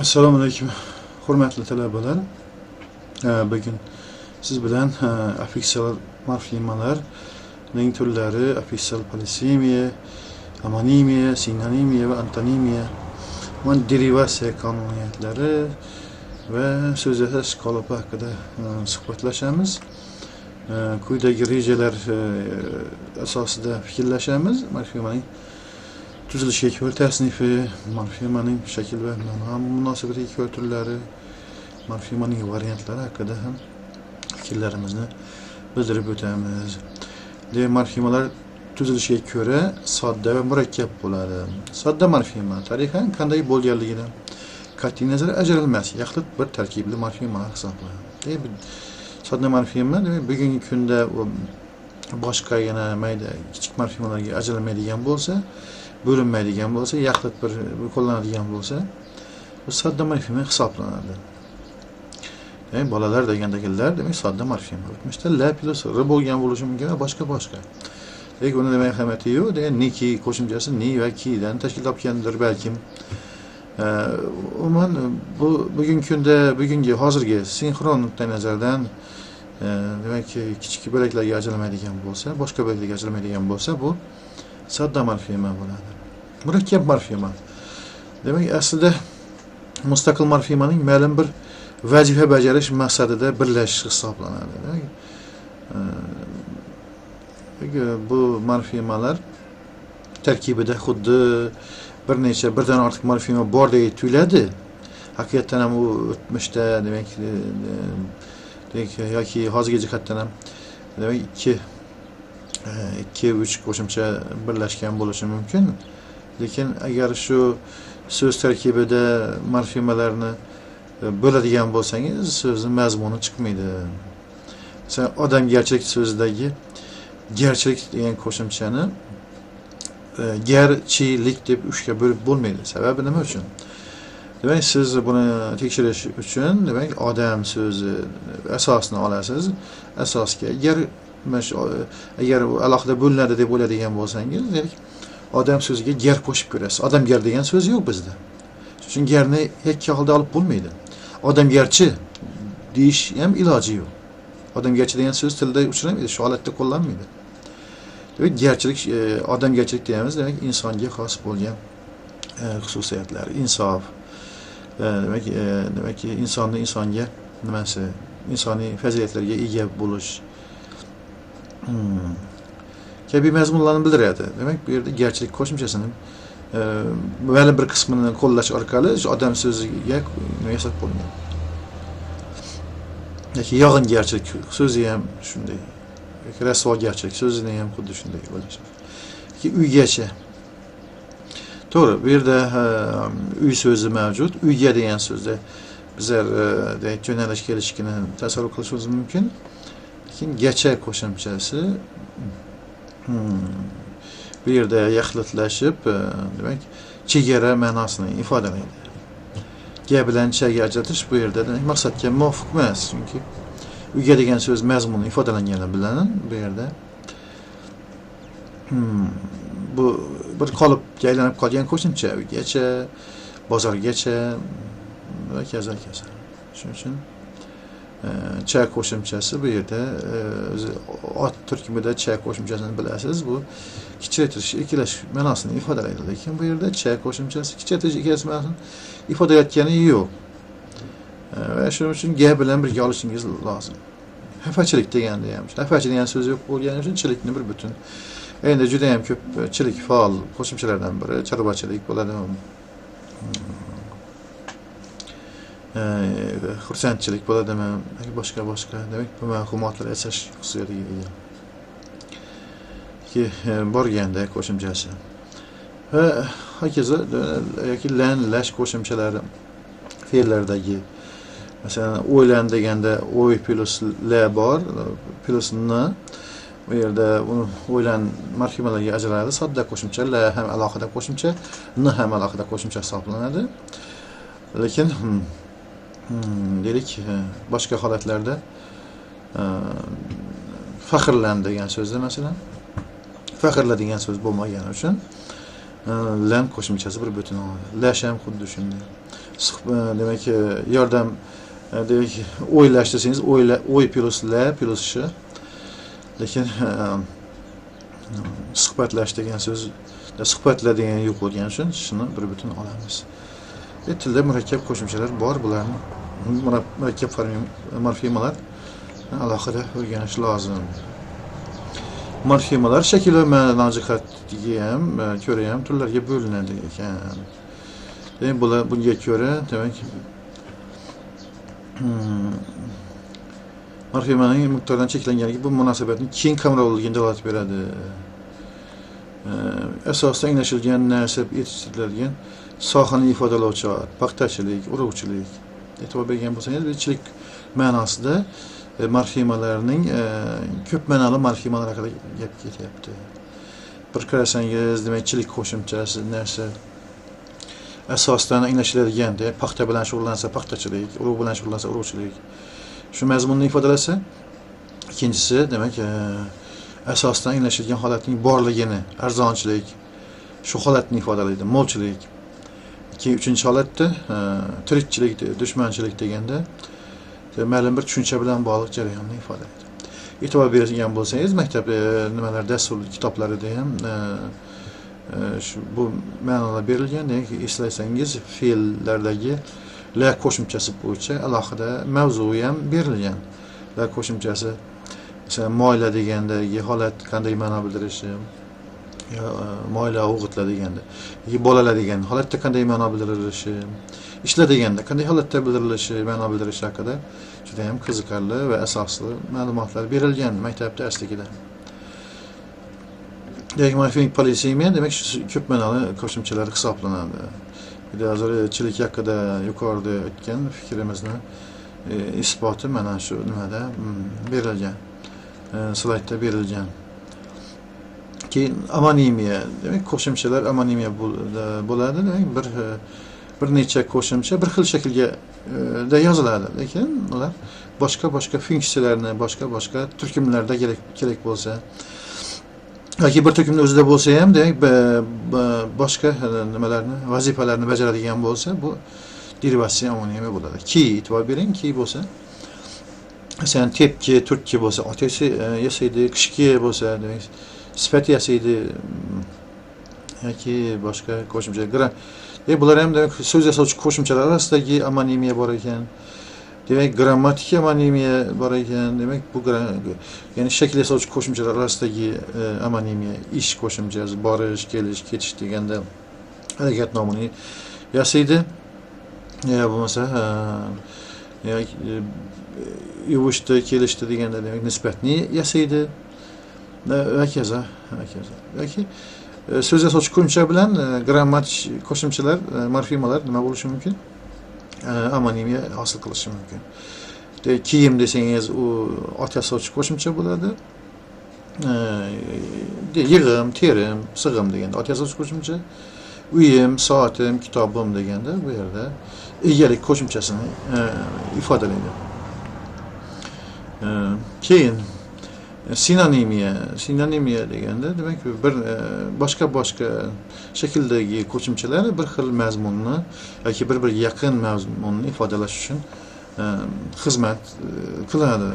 Assalomu alaykum, hurmatli talabalar. Bugun siz bilan e, affiksial morfemalarning turlari affiksial polisemiya, amonimiya sinonimiya va antonimiya va derivatsiya qonuniyatlari va so'z yasash qolipi haqida suhbatlashamiz. Quyidagi rejalar asosida fikrlashamiz. Morfemaning tuzilishiga ko'ra tasnifi, morfemaning shakl va ma'no munosabatiga ko'ra turlari, morfemaning variantlari haqida ham fikrlarimizni bildirib o'tamiz. Demak, morfemalar tuzilishiga ko'ra sodda va murakkab bo'ladi. Sodda morfema tarixan qanday bo'lganligidan qat'iy nazar ajralmas, yaxlit bir tarkibli morfema hisoblanadi. Sodda morfema demak bugungi kunda boshqa yana mayda kichik morfemalarga ajralmaydigan bo'lsa, bo'linmaydigan bo'lsa, yaxlit bir qo'llanadigan bo'lsa, bu sodda morfema hisoblanadi. Demak, bolalar degandagilar demak sodda morfema. O'tmishda la plus r bo'lgan bo'lishi mumkin boshqa boshqa. Demak, uni demak ahamiyati yo'q. Degan neki qo'shimchasi ni va kidan tashkil topgandir balkim. Ee, umuman bu bugungi kunda bugungi hozirgi sinxron nuqtai nazardan e, demak kichik bo'laklarga ajralmaydigan bo'lsa. Boshqa bo'laklarga ajralmaydigan bo'lsa bu sodda morfema bo'ladi murakkab morfema demak aslida mustaqil morfemaning ma'lum bir vazifa bajarish maqsadida birlashish hisoblanadi demak e, demak, bu morfemalar tarkibida xuddi bir necha birdan ortiq morfema bordek tuyuladi haqiqatdan ham u o'tmishda demak e, e, yoki hozirgi jihatdan ham demak ikki e, ikki uch qo'shimcha birlashgan bo'lishi mumkin lekin agar shu so'z tarkibida morfemalarni e, bo'ladigan bo'lsangiz so'zni mazmuni chiqmaydi masalan odamgarchilik so'zidagi garchilik e, degan qo'shimchani garchilik deb uchga bo'lib bo'lmaydi sababi nima uchun demak siz buni tekshirish uchun demak odam so'zi asosini olasiz asosga agar e, agar alohida bo'linadi deb o'yladigan bo'lsangiz demak odam so'ziga gar qo'shib ko'rasiz odamgar degan so'z yo'q bizda uchun garni yakka holda olib bo'lmaydi odamgarchi deyish ham iloji yo'q odamgarchi degan so'z tilda uchramaydi shu holatda qo'llanmaydi demak garchilik e, odamgarchilik deyamiz demak insonga xos bo'lgan e, xususiyatlar insof e, demak e, demak insonni insonga nimasi insoniy fazilatlarga ega bo'lish hmm. kabi mazmunlarni bildiradi demak bu yerda garchilik qo'shimchasini ma'lum bir qismini qo'llash orqali odam so'ziga yasab bo'lgan yoki yog'ingarchilik so'zi ham shunday yoki rasvogarchilik so'zini ham xuddi shunday o'ylash yoki uygacha to'g'ri bu yerda e, uy so'zi mavjud uyga degan so'zda bizlar e, demak jo'nalish kelishligini tasavvur qilishimiz mumkin lekin gacha qo'shimchasi hmm, bu yerda yaxlitlashib e, demak chegara ma'nosini ifodalaydi ga bilan chaga ajratish bu yerda demak maqsadga muvofiq emas chunki uyga degan so'z mazmuni ifodalangani bilan bu yerda hmm, bu bir qolipga aylanib qolgan qo'shimcha uygacha bozorgacha va kaza kaza. Shuning uchun e, cha qo'shimchasi bu yerda e, o'zi ot turkumida cha qo'shimchasini bilasiz bu kichraytirish erkalash ma'nosini ifodalaydi lekin bu yerda cha qo'shimchasi kichraytirish erkalash ma'nosini ifodalayotgani yo'q. E, va shuning uchun ga bilan birga olishingiz lozim. Hafachilik deganda ham hafachi degan so'z yo'q bo'lgani uchun chilikni bir butun endi juda yam ko'p e, faol qo'shimchalardan biri E, xursandchilik bo'ladimi? Yoki boshqa boshqa? Demak bu ma'lumotlar yasash xususiyatiga ega. Ki, e, borganda qo'shimchasi. Va hokazo e, yoki lan lash qo'shimchalari fe'llardagi masalan o'ylan deganda o'y plus la bor plus n bu yerda uni o'ylan morfemalarga ajraladi sodda qo'shimcha la ham alohida qo'shimcha n ham alohida qo'shimcha hisoblanadi lekin hmm, hmm, deylik boshqa holatlarda faxrlan degan so'zda masalan faxrla degan so'z bo'lmagani uchun e, lan qo'shimchasi bir butun lash ham xuddi shunday. E, demek e, yordam e, demek o'ylashtirsangiz o'yla o'y plus la plus sh lekin suhbatlash degan so'z suhbatla degan yo'q bo'lgani uchun shuni bir butun olamiz. E, tilda murakkab qo'shimchalar bor bularni mura- murakkab morfemalar alohida o'rganish lozim. Morfemalar shakl va ma'no jihatiga ham e, ko'ra ham turlarga bo'linadi ekan. Demak bular bunga ko'ra demak morfemaning miqdordan cheklanganligi bu munosabatni keng qamrovligiga dalolat beradi E, asosda anglashilgan narsa yetishtiriladigan sohani ifodalovchi paxtachilik urug'chilik e'tibor bergan bo'lsangiz ichilik ma'nosida e, morfemalarning e, ko'p ma'noli morfemalar haqida gap ketyapti bir qarasangiz demak chilik qo'shimchasi narsa asosdan anglashiladigan paxta bilan shug'ullansa paxtachilik urug' bilan shug'ullansa urug'chilik shu mazmunni ifodalasa ikkinchisi demak e, asosdan anglashilgan holatning borligini arzonchilik shu holatni ifodalaydi mo'lchilik. Keyin uchinchi holatda e, tirikchilik dushmanchilik deganda e, ma'lum bir tushuncha bilan bog'liq jarayonni ifodalaydi. E'tibor bergan bo'lsangiz maktab e, nimalar dastur kitoblarida ham shu bu ma'nolar berilgan demak eslasangiz fe'llardagi la qo'shimchasi bo'yicha alohida mavzu ham berilgan. La qo'shimchasi masalan moyla degandagi holat qanday ma'no bildirishi yo e, moyla o'g'itla deganda bolalar degan holatda qanday ma'no bildirilishi ishla deganda qanday holatda bildirilishi ma'no bildirishi haqida juda ham qiziqarli va asosli ma'lumotlar berilgan maktab darsligida demak morfemik polisemiya demak shu ko'p ma'noli qo'shimchalar hisoblanadi. Bir de hozir chilik haqida yuqorida aytgan fikrimizni e, isboti mana shu nimada berilgan e, slaydda berilgan keyin amonimiya demak qo'shimchalar amonimiya bo'l- bo'ladi demak bir e, bir necha qo'shimcha bir xil shaklga e, da yoziladi lekin ular boshqa boshqa funksiyalarni boshqa boshqa turkumlarda kerak bo'lsa bir turkumni o'zida bo'lsa ham demak boshqa nimalarni vazifalarni bajaradigan bo'lsa bu derivatsiya amonimiya bo'ladi ki e'tibor bering ki bo'lsa masalan tepki turtki bo'lsa ot yasa- e, yasaydi qishki bo'lsa demak sifat yasaydi yoki boshqa qo'shimcha e, bular ham demak so'z yasovchi qo'shimchalar orasidagi amonimiya bor demak grammatik amonimiya bor ekan demak bu ya'ni shakl yasovchi qo'shimchalar orasidagi e, amonimiya ish qo'shimchasi borish kelish ketish deganda harakat nomini yasaydi yo bo'lmasa e, yoki, e, yuvishdi kelishdi deganda demak nisbatni yasaydi va hokazo hokazo yoki e, so'z yasovchi qo'shimcha bilan e, grammatik qo'shimchalar e, morfemalar nima bo'lishi E, amonimiya hosil qilishi mumkin? Kiyim desangiz u ot yasovchi qo'shimcha bo'ladi. Yig'im terim sig'im deganda ot yasovchi qo'shimcha. Uyim soatim kitobim deganda bu yerda egalik qo'shimchasini e, ifodalaydi. Keyin sinonimiya sinonimiya deganda demak bir e, boshqa boshqa shakldagi qo'shimchalar bir xil mazmunni yoki bir biriga yaqin mazmunni ifodalash uchun e, xizmat e, qiladi.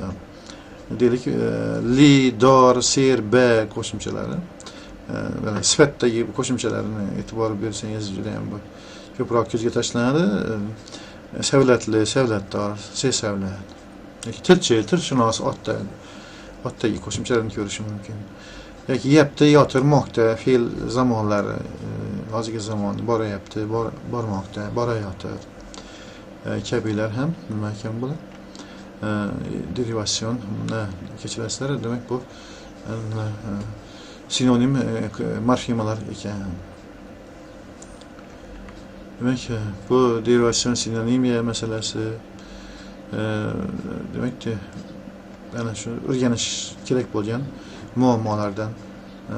Deylik li dor ser ba qo'shimchalari mana sifatdagi qo'shimchalarni e'tibor bersangiz juda ham bu ko'proq ko'zga tashlanadi. Savlatli savlatdor sesavlat yoki tilchi tilshunos otda otdagi qo'shimchalarni ko'rish mumkin yoki yeyapti yotirmoqda fe'l zamonlari e, hozirgi zamon boryapti bor, bormoqda borayotir e, kabilar ham nima ekan bular e, derivatsion e, kechirasizlar demak bu. E, e, sinonim e, morfemalar ekan demak e, bu derivatsion sinonimiya masalasi e, demak ana shu o'rganish kerak bo'lgan muammolardan e,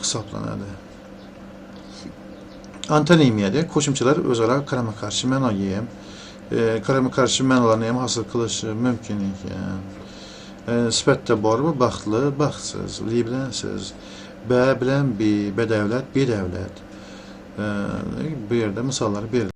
hisoblanadi. Antonimiyada qo'shimchalar o'zaro qarama qarshi ma'noga ham e, qarama qarshi ma'nolarni ham hosil qilishi mumkin ekan. E, sifatda bormi baxtli baxtsiz li bilan siz ba bilan be badavlat bedavlat bu yerda misollar berildi